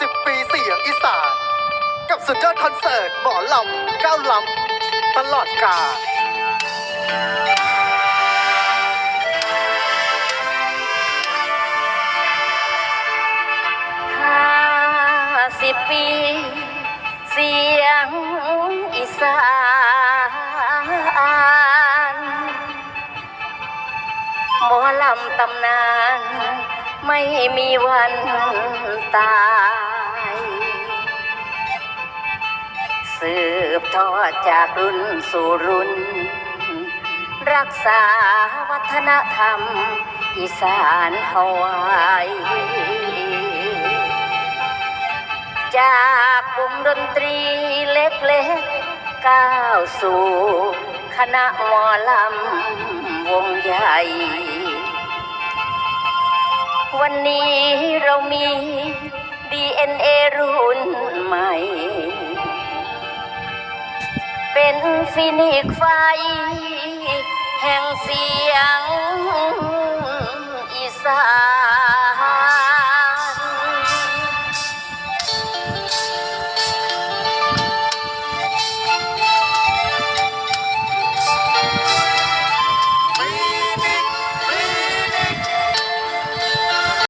สิบปีเสียงอีสาน กับสุดยอดคอนเสิร์ตหมอลำก้าวลำตลอดกาลห้าสิบปี เสียงอีสานหมอลำตำนาน ไม่มีวันตาย สืบทอดจากรุ่นสู่รุ่น รักษาวัฒนธรรม อีสานเฮาไว้จากวงดนตรีเล็กๆก้าวสู่คณะหมอลำวงใหญ่ วันนี้เรามี DNA รุ่นใหม่ เป็นฟินิกไฟ แห่งเสีย